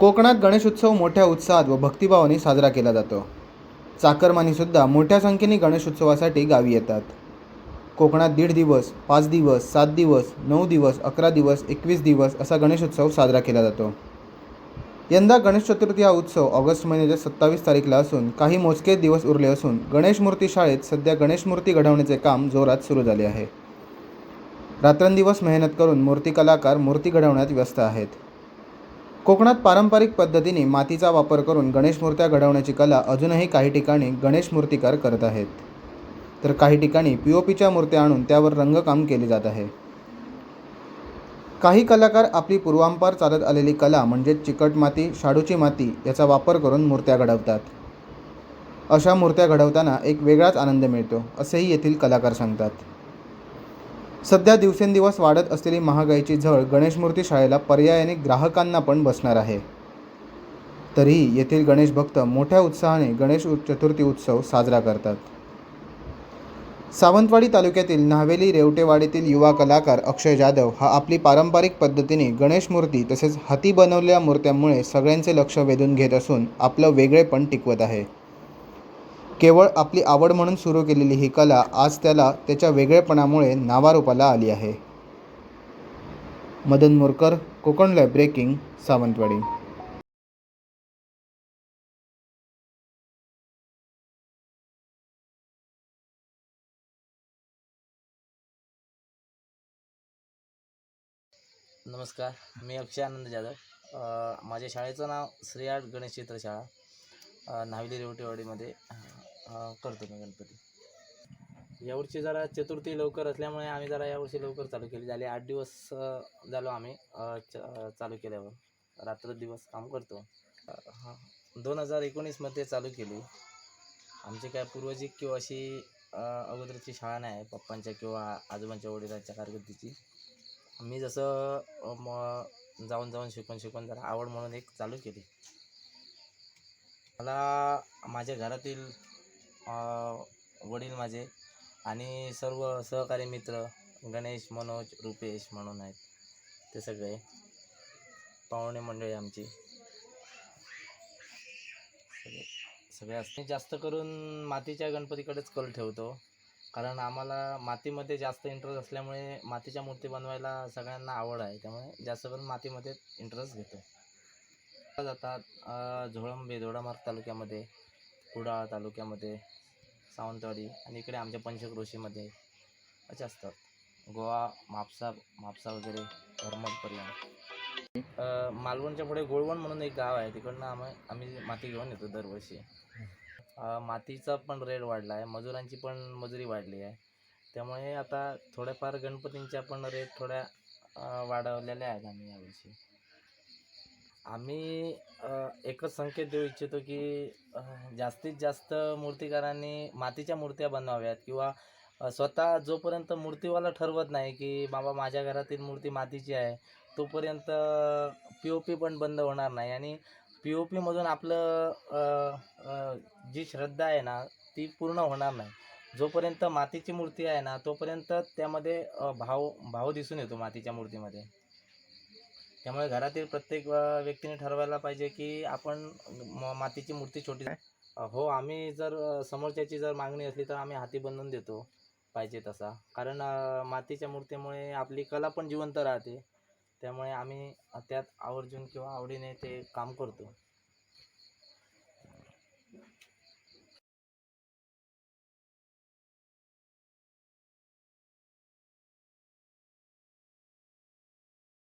कोकणात गणेशोत्सव मोठ्या उत्साहात व भक्तिभावाने साजरा केला जातो. चाकरमानीसुद्धा मोठ्या संख्येने गणेशोत्सवासाठी गावी येतात. कोकणात दीड दिवस पाच दिवस सात दिवस नऊ दिवस अकरा दिवस एकवीस दिवस असा गणेशोत्सव साजरा केला जातो. यंदा गणेश चतुर्थी हा उत्सव ऑगस्ट महिन्याच्या सत्तावीस तारीखला असून काही मोजके दिवस उरले असून गणेश मूर्ती शाळेत सध्या गणेश मूर्ती घडवण्याचे काम जोरात सुरू झाले आहे. रात्रंदिवस मेहनत करून मूर्ती कलाकार मूर्ती घडवण्यात व्यस्त आहेत. कोकणात पारंपरिक पद्धतीने मातीचा वापर करून गणेश मूर्त्या घडवण्याची कला अजूनही काही ठिकाणी गणेश मूर्तिकार करत आहेत. तर काही ठिकाणी पी ओ पीच्या मूर्त्या आणून त्यावर रंगकाम केले जात आहे. काही कलाकार आपली पूर्वांपार चालत आलेली कला म्हणजेच चिकट माती शाडूची माती याचा वापर करून मूर्त्या घडवतात. अशा मूर्त्या घडवताना एक वेगळाच आनंद मिळतो असेही येथील कलाकार सांगतात. सध्या दिवसेंदिवस वाढत असलेली महागाईची झळ गणेश मूर्ती शाळेला पर्यायाने ग्राहकांना पण बसणार आहे. तरीही येथील गणेश भक्त मोठ्या उत्साहाने गणेश चतुर्थी उत्सव साजरा करतात. सावंतवाडी तालुक्यातील नावेली रेवटेवाडीतील युवा कलाकार अक्षय जाधव हा आपली पारंपरिक पद्धतीने गणेश मूर्ती तसेच हाती बनवलेल्या मूर्त्यांमुळे सगळ्यांचे लक्ष वेधून घेत असून आपलं वेगळेपण टिकवत आहे. केवळ आपली आवड म्हणून सुरू केलेली ही कला आज त्याला त्याच्या वेगळेपणामुळे नावारूपाला आली आहे. Madan Morkar Konkan live breaking Sawantwadi. नमस्कार मी अक्षय आनंद जाधव. माझ्या शाळेचं नाव श्री आर्ट गणेश चित्रशाळा नाविली रेवटेवाडीमध्ये करतो मी गणपती. यावर्षी जरा चतुर्थी लवकर असल्यामुळे आम्ही जरा यावर्षी लवकर चालू केली. झाले आठ दिवस झालो आम्ही चालू केल्यावर. रात्र दिवस काम करतो. हा. दोन हजार एकोणीसमध्ये चालू केली. आमची काय पूर्वजी किंवा अशी अगोदरची शाळा नाही आहे पप्पांच्या किंवा आजोबांच्या वडिलांच्या कारकिर्दीची. मी जसं अ, म जाऊन जाऊन शिकून शिकून जरा आवड म्हणून एक चालू केली. मला माझ्या घरातील वडील माझे आणि सर्व सहकारी मित्र गणेश मनोज रुपेश म्हणून आहेत. ते सगळे पाहुणे मंडळी आमची. सगळे सगळे असते जास्त करून मातीच्या गणपतीकडेच कल ठेवतो. कारण आम्हाला मातीमध्ये जास्त इंटरेस्ट असल्यामुळे मातीच्या मूर्ती बनवायला सगळ्यांना आवड आहे. त्यामुळे जास्त करून मातीमध्ये इंटरेस्ट घेतो. जातात झोळंबे दोडामार्ग तालुक्यामध्ये. कुडाळ तालुक्यामध्ये सावंतवाडी आणि इकडे आमच्या पंचक्रोशीमध्ये असे असतात. गोवा म्हापसा म्हापसा वगैरे धर्मपर्यंत मालवणच्या पुढे गोळवण म्हणून एक गाव आहे तिकडनं आम्ही आम्ही माती घेऊन येतो दरवर्षी. मातीचा पण रेट वाढला आहे मजुरांची पण मजुरी वाढली आहे. त्यामुळे आता थोड्याफार गणपतींच्या पण रेट थोड्या वाढवलेल्या आहेत आम्ही यावर्षी. आम्ही एकच संकेत देऊ इच्छितो की जास्तीत जास्त मूर्तिकारांनी मातीच्या मूर्त्या बनवाव्यात किंवा स्वतः जोपर्यंत मूर्तीवाला ठरवत नाही की बाबा माझ्या घरातील मूर्ती मातीची आहे तोपर्यंत पी ओ पी पण बंद होणार नाही. आणि पी ओ पीमधून आपलं जी श्रद्धा आहे ना ती पूर्ण होणार नाही. जोपर्यंत मातीची मूर्ती आहे ना तोपर्यंत त्यामध्ये भाव भाव दिसून येतो मातीच्या मूर्तीमध्ये. त्यामुळे घरातील प्रत्येक व्यक्तीने ठरवायला पाहिजे की आपण म- मातीची मूर्ती छोटी हो आम्ही जर समोरच्याची जर मागणी असली तर आम्ही हाती बनवून देतो पाहिजे तसा. कारण मातीच्या मूर्तीमुळे आपली कला पण जिवंत राहते. त्यामुळे आम्ही त्यात आवर्जून किंवा आवडीने ते काम करतो.